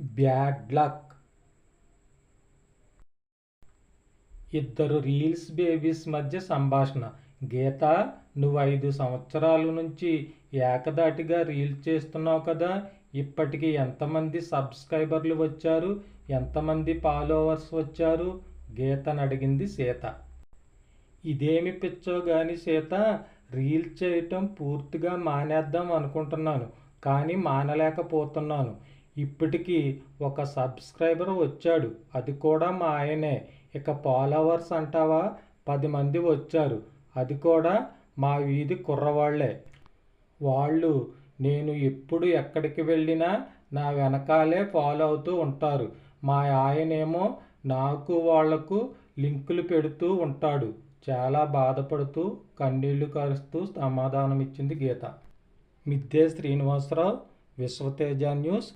Bad luck ఇద్దరు reels babies మధ్య సంభాషణ. గీత నువ్వు ఐదు సంవత్సరాల నుంచి ఏకదాటిగా రీల్స్ చేస్తున్నావు కదా. ఇప్పటికి ఎంతమంది సబ్స్క్రైబర్లు వచ్చారు? ఎంతమంది ఫాలోవర్స్ వచ్చారు? గీతను అడిగింది సీత. ఇదేమి పిచ్చో గాని సీత రీల్స్ చేయటం పూర్తిగా మానేద్దాం అనుకుంటున్నాను. కానీ మానలేకపోతున్నాను. ఇప్పటికీ ఒక సబ్స్క్రైబర్ వచ్చాడు. అది కూడా మా ఆయనే. ఇక ఫాలోవర్స్ అంటావా? పది మంది వచ్చారు. అది కూడా మా వీధి కుర్రవాళ్ళే. వాళ్ళు నేను ఎప్పుడు ఎక్కడికి వెళ్ళినా నా వెనకాలే ఫాలో అవుతూ ఉంటారు. మా ఆయనేమో నాకు వాళ్ళకు లింకులు పెడుతూ ఉంటాడు. చాలా బాధపడుతూ కన్నీళ్ళు కరుస్తూ సమాధానం ఇచ్చింది గీత. మిద్దె శ్రీనివాసరావు విశ్వతేజ న్యూస్.